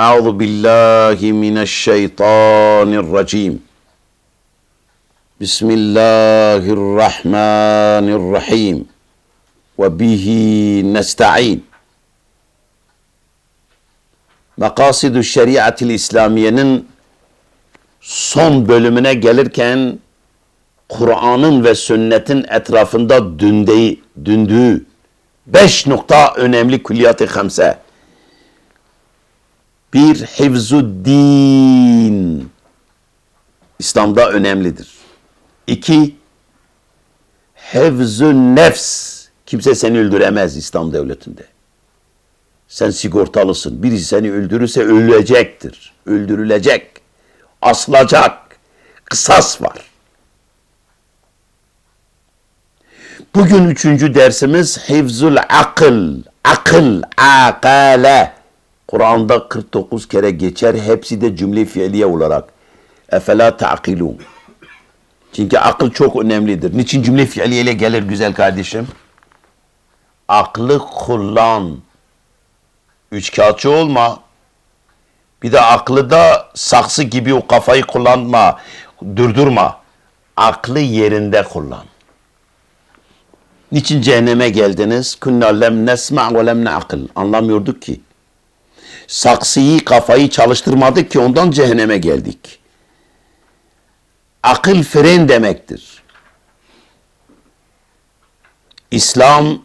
Euzu billahi mineşşeytanirracim. Bismillahirrahmanirrahim. Ve bihi nesta'in. Makasidü Şeriatil İslamiye'nin son bölümüne gelirken Kur'an'ın ve sünnetin etrafında dündeyi, dündüğü beş nokta önemli külliyat-ı hamse bir, hifzuddin. İslam'da önemlidir. İki, hevzün nefs. Kimse seni öldüremez İslam devletinde. Sen sigortalısın. Birisi seni öldürürse ölecektir. Öldürülecek. Asılacak. Kısas var. Bugün üçüncü dersimiz hifzul akıl. Akıl, akale. Kur'an'da 49 kere geçer. Hepsi de cümle fiiliye olarak. Efela ta'kilun. Çünkü akıl çok önemlidir. Niçin cümle fiiliyeyle gelir güzel kardeşim? Aklı kullan. Üç kağıtçı olma. Bir de aklı da saksı gibi o kafayı kullanma. Durdurma. Aklı yerinde kullan. Niçin cehenneme geldiniz? Kunna lem nesma ve lem ne'akıl. Anlamıyorduk ki. Saksıyı, kafayı çalıştırmadık ki ondan cehenneme geldik. Akıl fren demektir. İslam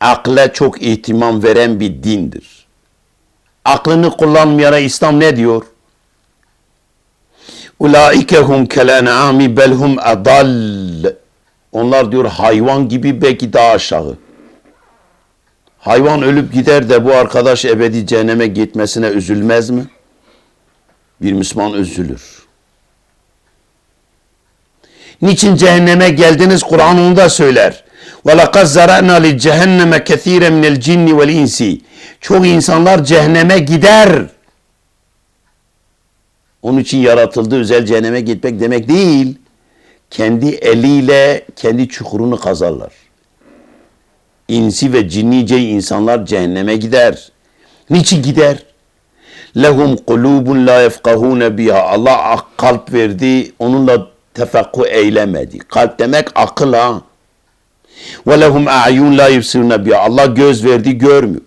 akla çok ihtimam veren bir dindir. Aklını kullanmayana İslam ne diyor? Ulaike hum kel en'ami bel hum adall. Onlar diyor hayvan gibi belki daha aşağı. Hayvan ölüp gider de bu arkadaş ebedi cehenneme gitmesine üzülmez mi? Bir Müslüman üzülür. Niçin cehenneme geldiniz? Kur'an onu da söyler. وَلَقَدْ زَرَعْنَا لِجَهَنَّمَ كَثِيرًا مِنَ الْجِنِّ وَالْاِنْسِ Çok insanlar cehenneme gider. Onun için yaratıldı özel cehenneme gitmek demek değil. Kendi eliyle kendi çukurunu kazarlar. İnsi ve cinnice insanlar cehenneme gider. Niçin gider? Lehum kulubun la yefkahune biha. Allah kalp verdi, onunla tefakku eylemedi. Kalp demek akıl ha. Ve lehum a'yun la yubsirune biha. Allah göz verdi, görmüyor.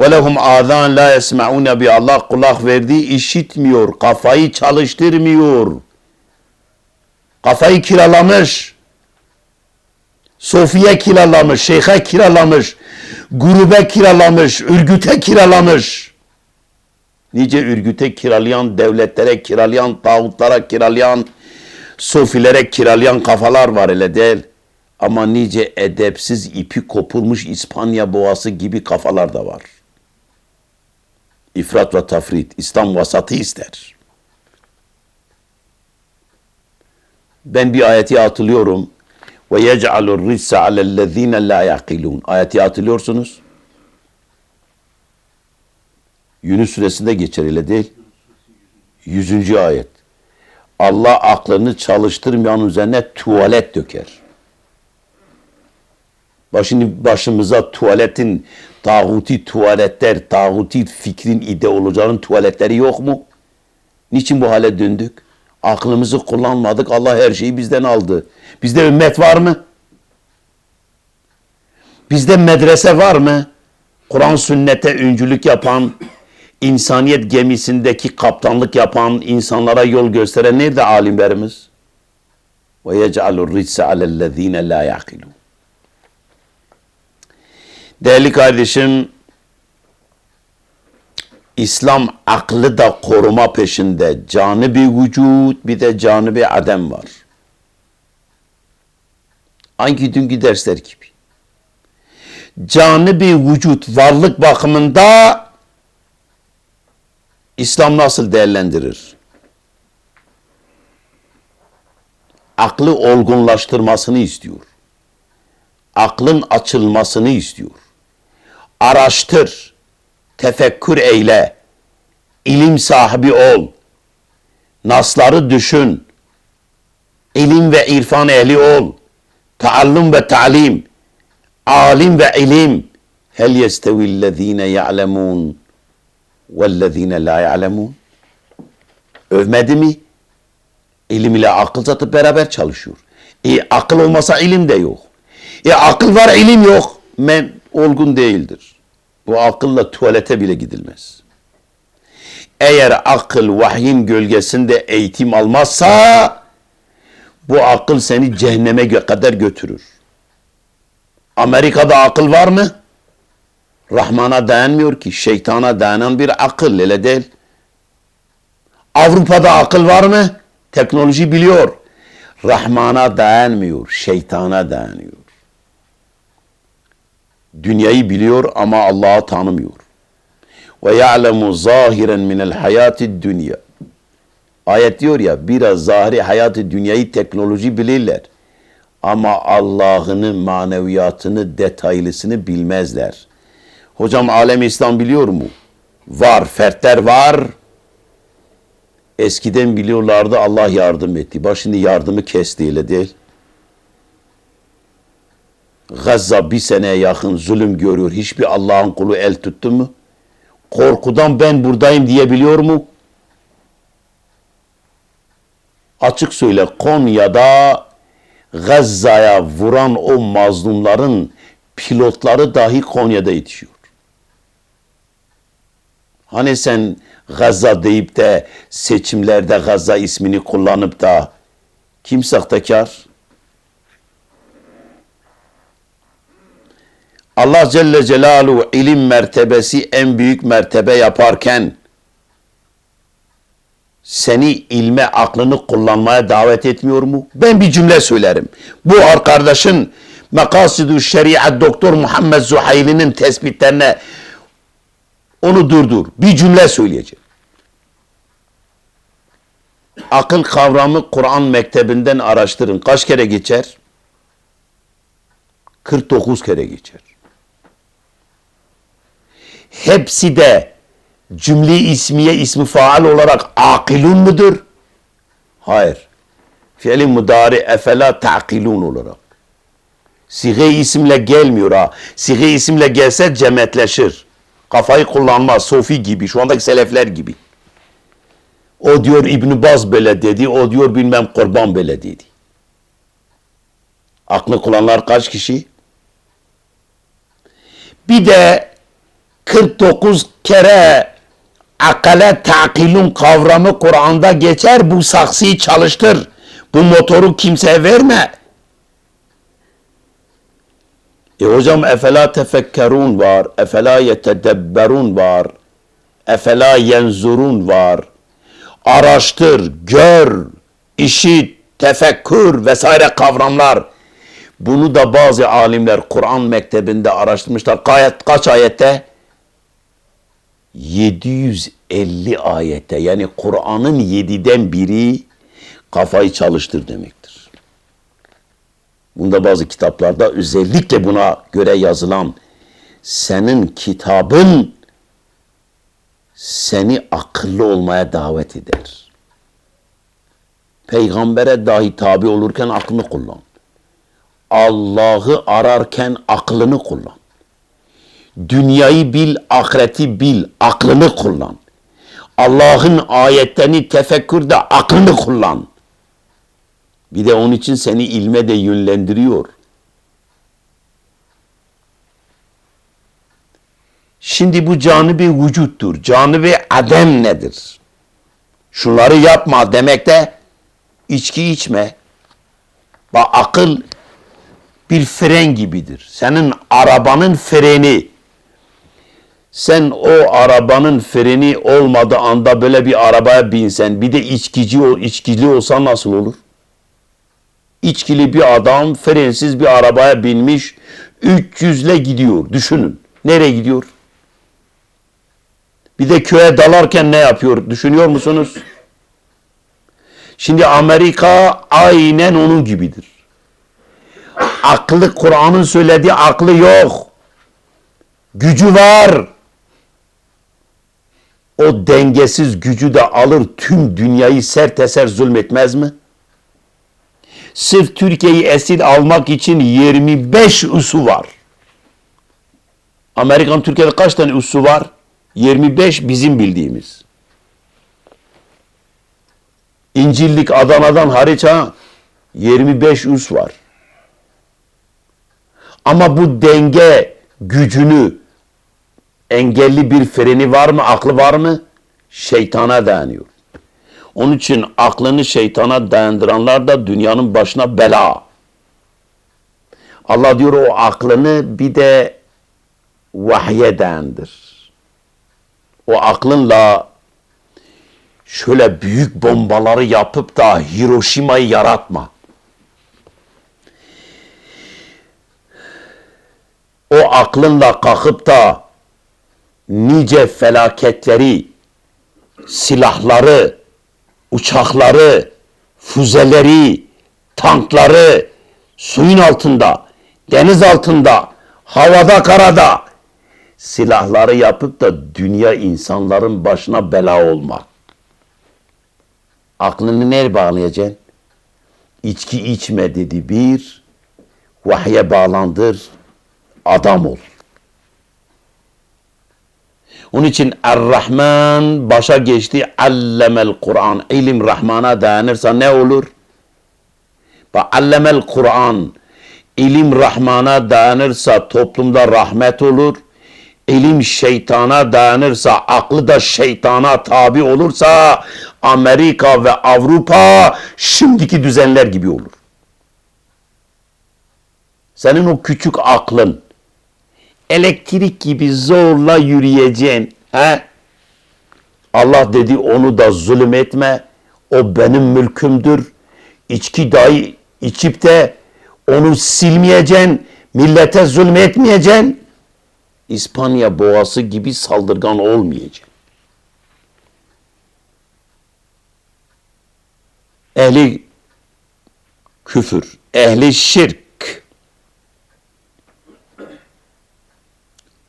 Ve lehum azan la yesma'une biha. Allah kulak verdi, işitmiyor. Kafayı çalıştırmıyor. Kafayı kiralamış. Sofiye kiralamış, şeyhe kiralamış, grube kiralamış, ürgüte kiralamış. Nice ürgüte kiralayan, devletlere kiralayan, tağutlara kiralayan, sofilere kiralayan kafalar var öyle değil. Ama nice edepsiz ipi kopulmuş İspanya boğası gibi kafalar da var. İfrat ve tafrit, İslam vasatı ister. Ben bir ayeti hatırlıyorum. Ve yec'alur risse alellezine la yaqilun. Ayeti hatırlıyorsunuz. Yunus suresinde geçer öyle değil. Yüzüncü ayet. Allah aklını çalıştırmayan üzerine tuvalet döker. Başını başımıza tuvaletin, tağuti tuvaletler, tağuti fikrin ideolojinin tuvaletleri yok mu? Niçin bu hale döndük? Aklımızı kullanmadık. Allah her şeyi bizden aldı. Bizde ümmet var mı? Bizde medrese var mı? Kur'an sünnete öncülük yapan, insaniyet gemisindeki kaptanlık yapan, insanlara yol gösteren nerede alimlerimiz? Ve yec'alur ritse alellezine la yaqilun. Değerli kardeşim, İslam aklı da koruma peşinde. Canı bir vücut bir de canı bir adem var. Hangi dünkü dersler gibi. Canı bir vücut varlık bakımında İslam nasıl değerlendirir? Aklı olgunlaştırmasını istiyor. Aklın açılmasını istiyor. Araştır tefekkür eyle, ilim sahibi ol, nasları düşün, ilim ve irfan ehli ol, taallum ve talim, alim ve ilim. Hel yestevillezine ya'lemun vellezine la ya'lemun. Övmedi mi? İlim ile akıl zaten beraber çalışıyor. E, akıl olmasa ilim de yok. E, akıl var ilim yok. Men olgun değildir. Bu akılla tuvalete bile gidilmez. Eğer akıl vahyin gölgesinde eğitim almazsa bu akıl seni cehenneme kadar götürür. Amerika'da akıl var mı? Rahman'a dayanmıyor ki. Şeytana dayanan bir akıl öyle değil. Avrupa'da akıl var mı? Teknoloji biliyor. Rahman'a dayanmıyor, şeytana dayanıyor. Dünyayı biliyor ama Allah'ı tanımıyor. Ve ya'lemu zahiren minel hayati dünya. Ayet diyor ya biraz zahiri hayatı dünyayı teknoloji bilirler. Ama Allah'ını, maneviyatını, detaylısını bilmezler. Hocam alem İslam biliyor mu? Var, fertler var. Eskiden biliyorlardı Allah yardım etti. Bak şimdi yardımı kesti öyle değil. Gazza bir seneye yakın zulüm görüyor. Hiçbir Allah'ın kulu el tuttu mu? Korkudan ben buradayım diyebiliyor mu? Açık söyle Konya'da Gazze'ye vuran o mazlumların pilotları dahi Konya'da yetişiyor. Hani sen Gazza deyip de seçimlerde Gazza ismini kullanıp da kim sahtekar? Allah Celle Celaluhu ilim mertebesi en büyük mertebe yaparken seni ilme aklını kullanmaya davet etmiyor mu? Ben bir cümle söylerim. Bu arkadaşın Mekasidu Şeriat Doktor Muhammed Zuhayli'nin tespitlerine onu durdur. Bir cümle söyleyeceğim. Akıl kavramı Kur'an mektebinden araştırın. Kaç kere geçer? 49 kere geçer. Hepsi de cümle ismiye ismi faal olarak akilun mudur? Hayır. Fiili mudari efela ta'kilun olarak. Sige isimle gelmiyor ha. Sige isimle gelse cemetleşir. Kafayı kullanmaz. Sofi gibi. Şu andaki selefler gibi. O diyor İbn Baz böyle dedi. O diyor bilmem kurban böyle dedi. Aklı kullananlar kaç kişi? Bir de 49 kere akale takilun kavramı Kur'an'da geçer. Bu saksıyı çalıştır. Bu motoru kimseye verme. E hocam efela tefekkerun var. Efela yetedebberun var. Efela yenzurun var. Araştır, gör, işit, tefekkür vesaire kavramlar. Bunu da bazı alimler Kur'an mektebinde araştırmışlar. Gayet kaç ayette? 750 ayette. Yani Kur'an'ın yediden biri kafayı çalıştır demektir. Bunda bazı kitaplarda özellikle buna göre yazılan senin kitabın seni akıllı olmaya davet eder. Peygambere dahi tabi olurken aklını kullan. Allah'ı ararken aklını kullan. Dünyayı bil, ahireti bil, aklını kullan. Allah'ın ayetlerini tefekkürde aklını kullan. Bir de onun için seni ilme de yönlendiriyor. Şimdi bu canı bir vücuttur. Canı bir adem nedir? Şunları yapma demekte içki içme. Bak akıl bir fren gibidir. Senin arabanın freni. Sen o arabanın freni olmadığı anda böyle bir arabaya binsen bir de içkici ol, içkili olsa nasıl olur? İçkili bir adam frensiz bir arabaya binmiş 300 ile gidiyor. Düşünün. Nereye gidiyor? Bir de köye dalarken ne yapıyor? Düşünüyor musunuz? Şimdi Amerika aynen onun gibidir. Aklı Kur'an'ın söylediği aklı yok. Gücü var. O dengesiz gücü de alır tüm dünyayı sert eser zulmetmez mi? Sırf Türkiye'yi esir almak için 25 üssü var. Amerikan Türkiye'de kaç tane üssü var? 25 bizim bildiğimiz. İncillik Adana'dan hariç ha 25 üs var. Ama bu denge gücünü engelli bir freni var mı, aklı var mı? Şeytana dayanıyor. Onun için aklını şeytana dayandıranlar da dünyanın başına bela. Allah diyor o aklını bir de vahye dayandır. O aklınla şöyle büyük bombaları yapıp da Hiroşima'yı yaratma. O aklınla kalkıp da nice felaketleri, silahları, uçakları, füzeleri, tankları suyun altında, deniz altında, havada, karada silahları yapıp da dünya insanların başına bela olmak. Aklını nereye bağlayacaksın? İçki içme dedi bir, vahye bağlandır, adam ol. Onun için Er-Rahman başa geçti. Allemel Kur'an. İlim Rahman'a dayanırsa ne olur? Bak Allemel Kur'an. İlim Rahman'a dayanırsa toplumda rahmet olur. İlim şeytana dayanırsa, aklı da şeytana tabi olursa Amerika ve Avrupa şimdiki düzenler gibi olur. Senin o küçük aklın, elektrik gibi zorla yürüyeceksin. He? Allah dedi onu da zulüm etme. O benim mülkümdür. İçki dahi içip de onu silmeyeceksin. Millete zulmetmeyeceksin. İspanya boğası gibi saldırgan olmayacaksın. Ehli küfür, ehli şirk,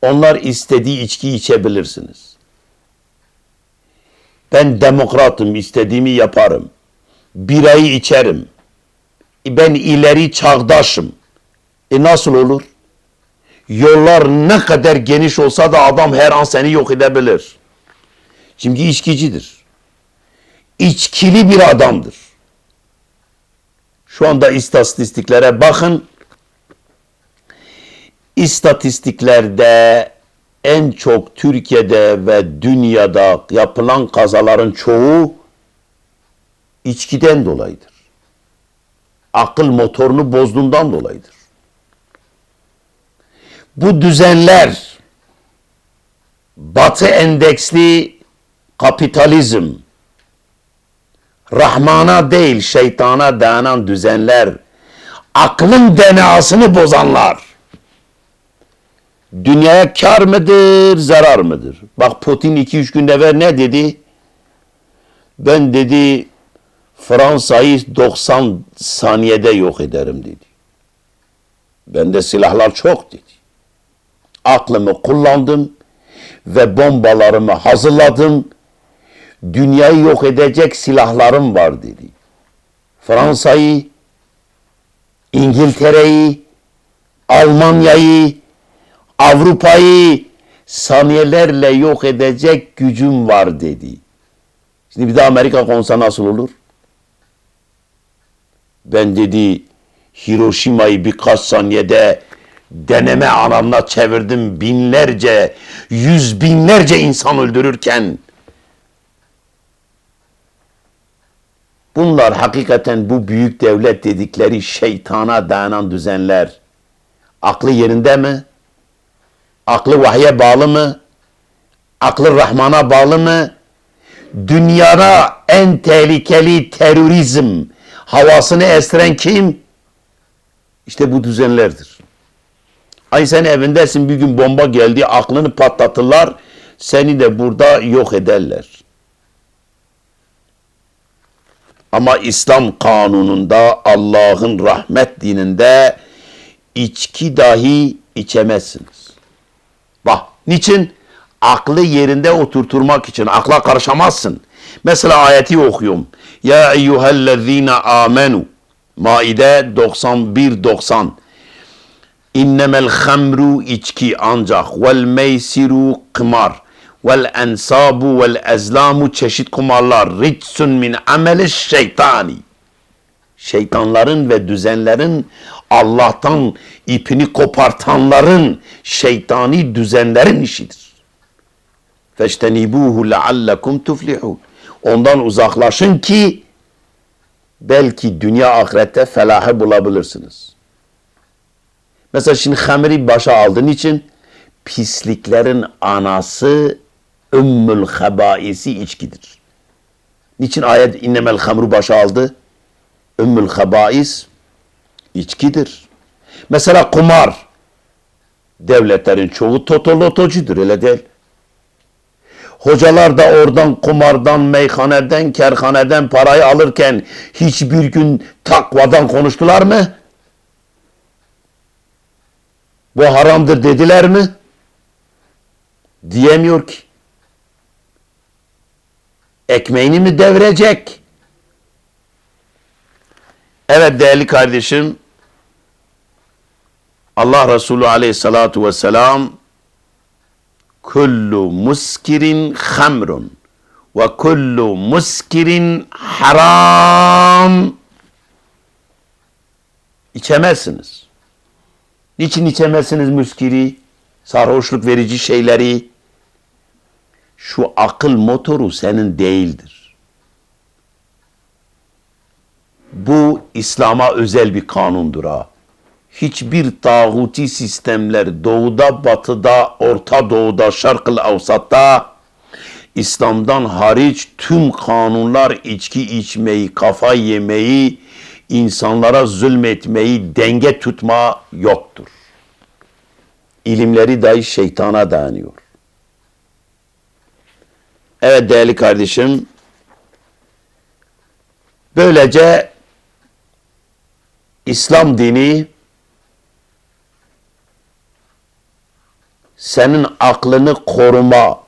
Onlar istediği içki içebilirsiniz. Ben demokratım, istediğimi yaparım. Birayı içerim. Ben ileri çağdaşım. E nasıl olur? Yollar ne kadar geniş olsa da adam her an seni yok edebilir. Çünkü içkicidir. İçkili bir adamdır. Şu anda istatistiklere bakın istatistiklerde en çok Türkiye'de ve dünyada yapılan kazaların çoğu içkiden dolayıdır. Akıl motorunu bozduğundan dolayıdır. Bu düzenler batı endeksli kapitalizm, Rahmana değil şeytana dayanan düzenler, aklın DNA'sını bozanlar, dünyaya kar mıdır, zarar mıdır? Bak Putin 2-3 gün evvel ne dedi? Ben dedi Fransa'yı 90 saniyede yok ederim dedi. Bende silahlar çok dedi. Aklımı kullandım ve bombalarımı hazırladım. Dünyayı yok edecek silahlarım var dedi. Fransa'yı, İngiltere'yi, Almanya'yı, Avrupa'yı saniyelerle yok edecek gücüm var dedi. Şimdi bir de Amerika konsa nasıl olur? Ben dedi Hiroşima'yı birkaç saniyede deneme alanına çevirdim binlerce, yüz binlerce insan öldürürken bunlar hakikaten bu büyük devlet dedikleri şeytana dayanan düzenler aklı yerinde mi? Aklı vahye bağlı mı? Aklı Rahman'a bağlı mı? Dünyada en tehlikeli terörizm havasını estiren kim? İşte bu düzenlerdir. Ay sen evindesin bir gün bomba geldi aklını patlatırlar seni de burada yok ederler. Ama İslam kanununda Allah'ın rahmet dininde içki dahi içemezsiniz. Bak niçin? Aklı yerinde oturturmak için. Akla karışamazsın. Mesela ayeti okuyorum. Ya eyyühellezine amenu. Maide 91-90. İnnemel hamru içki ancak vel meysiru kımar vel ensabu vel ezlamu çeşit kumarlar ritsun min ameli şeytani şeytanların ve düzenlerin Allah'tan ipini kopartanların şeytani düzenlerin işidir. Feştenibuhu leallekum tuflihun. Ondan uzaklaşın ki belki dünya ahirette felahı bulabilirsiniz. Mesela şimdi hamri başa aldığın için pisliklerin anası ümmül habaisi içkidir. Niçin ayet innemel hamru başa aldı? Ümmül habais içkidir. Mesela kumar. Devletlerin çoğu totolotocudur öyle değil. Hocalar da oradan kumardan, meyhaneden, kerhaneden parayı alırken hiçbir gün takvadan konuştular mı? Bu haramdır dediler mi? Diyemiyor ki. Ekmeğini mi devirecek? Evet değerli kardeşim, Allah Resulü aleyhissalatu vesselam kullu muskirin hamrun ve kullu muskirin haram içemezsiniz. Niçin içemezsiniz muskiri? Sarhoşluk verici şeyleri. Şu akıl motoru senin değildir. Bu İslam'a özel bir kanundur ha. Hiçbir tağuti sistemler doğuda, batıda, orta doğuda, şarkıl avsatta İslam'dan hariç tüm kanunlar içki içmeyi, kafa yemeyi, insanlara zulmetmeyi, denge tutma yoktur. İlimleri dahi şeytana dayanıyor. Evet değerli kardeşim, böylece İslam dini senin aklını koruma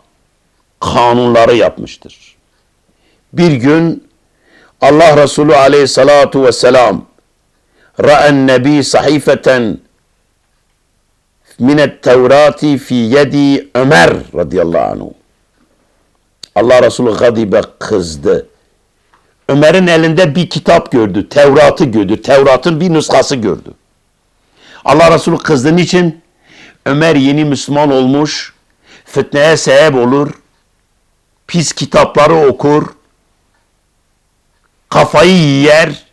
kanunları yapmıştır. Bir gün Allah Resulü aleyhissalatu vesselam ra'en nebi sahifeten minet tevrati fi yedi Ömer radıyallahu anhu. Allah Resulü gadibe kızdı. Ömer'in elinde bir kitap gördü. Tevrat'ı gördü. Tevrat'ın bir nüshası gördü. Allah Resulü kızdığı için Ömer yeni Müslüman olmuş, fitneye sebep olur, pis kitapları okur, kafayı yer,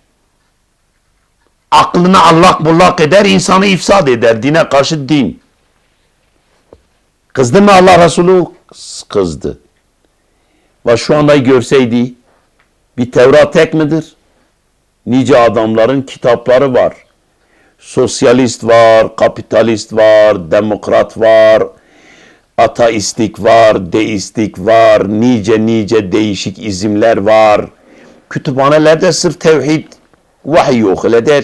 aklını allak bullak eder, insanı ifsad eder. Dine karşı din. Kızdı mı Allah Resulü? Kızdı. Ve şu anda görseydi bir Tevrat tek midir? Nice adamların kitapları var. Sosyalist var, kapitalist var, demokrat var, ateistik var, deistik var, nice nice değişik izimler var. Kütüphanelerde sırf tevhid, vahiy yok öyle.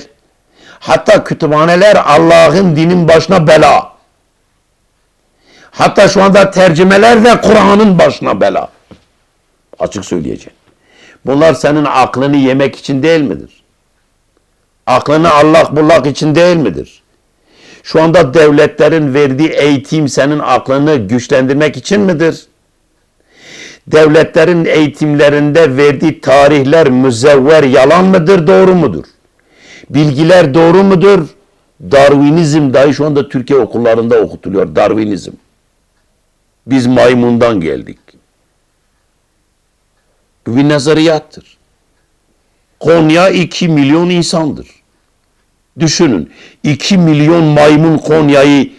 Hatta kütüphaneler Allah'ın dinin başına bela. Hatta şu anda tercümeler de Kur'an'ın başına bela. Açık söyleyeceğim. Bunlar senin aklını yemek için değil midir? Aklını allak bullak için değil midir? Şu anda devletlerin verdiği eğitim senin aklını güçlendirmek için midir? Devletlerin eğitimlerinde verdiği tarihler müzevver yalan mıdır, doğru mudur? Bilgiler doğru mudur? Darwinizm dahi şu anda Türkiye okullarında okutuluyor. Darwinizm. Biz maymundan geldik. Bu bir nazariyattır. Konya 2 milyon insandır. Düşünün 2 milyon maymun Konya'yı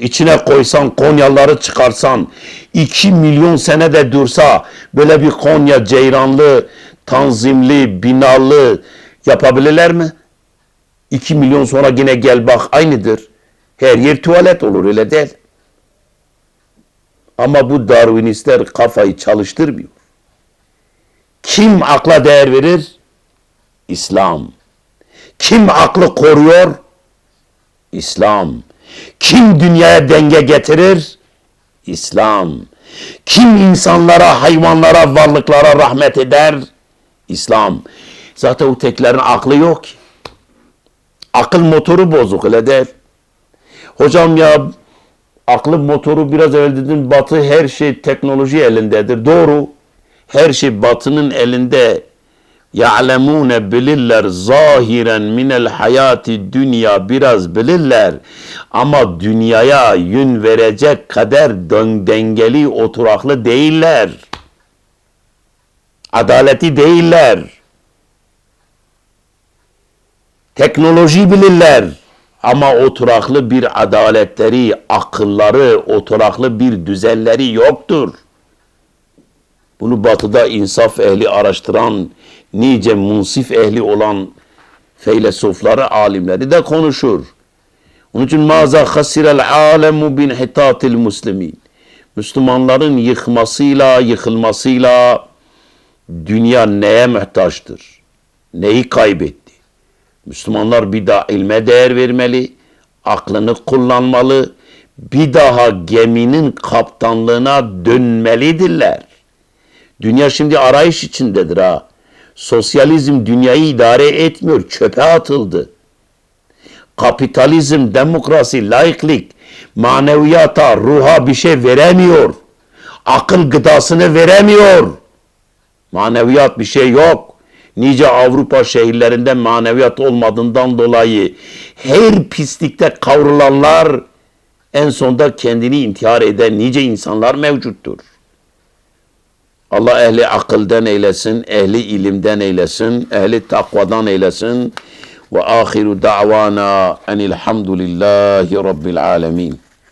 içine koysan, Konyaları çıkarsan, 2 milyon senede dursa böyle bir Konya ceyranlı, tanzimli, binalı yapabilirler mi? 2 milyon sonra yine gel bak aynıdır. Her yer tuvalet olur öyle değil. Ama bu Darwinistler kafayı çalıştırmıyor. Kim akla değer verir? İslam. Kim aklı koruyor? İslam. Kim dünyaya denge getirir? İslam. Kim insanlara, hayvanlara, varlıklara rahmet eder? İslam. Zaten o teklerin aklı yok. Akıl motoru bozuk öyle değil. Hocam ya Aklın motoru biraz evvel dedim batı her şey teknoloji elindedir. Doğru. Her şey batının elinde. Ya'lemune bilirler zahiren minel hayati dünya biraz bilirler. Ama dünyaya yön verecek kadar dön- dengeli oturaklı değiller. Adaleti değiller. Teknoloji bilirler. Ama oturaklı bir adaletleri, akılları, oturaklı bir düzenleri yoktur. Bunu batıda insaf ehli araştıran, nice munsif ehli olan feylesofları, alimleri de konuşur. Onun için maza hasirel alemu bin hitatil muslimin. Müslümanların yıkmasıyla, yıkılmasıyla dünya neye muhtaçtır? Neyi kaybetti? Müslümanlar bir daha ilme değer vermeli, aklını kullanmalı, bir daha geminin kaptanlığına dönmelidirler. Dünya şimdi arayış içindedir ha. Sosyalizm dünyayı idare etmiyor, çöpe atıldı. Kapitalizm, demokrasi, laiklik, maneviyata, ruha bir şey veremiyor. Akıl gıdasını veremiyor. Maneviyat bir şey yok. Nice Avrupa şehirlerinde maneviyat olmadığından dolayı her pislikte kavrulanlar en sonunda kendini intihar eden nice insanlar mevcuttur. Allah ehli akılden eylesin, ehli ilimden eylesin, ehli takvadan eylesin. Ve ahiru da'vana enilhamdülillahi rabbil alemin.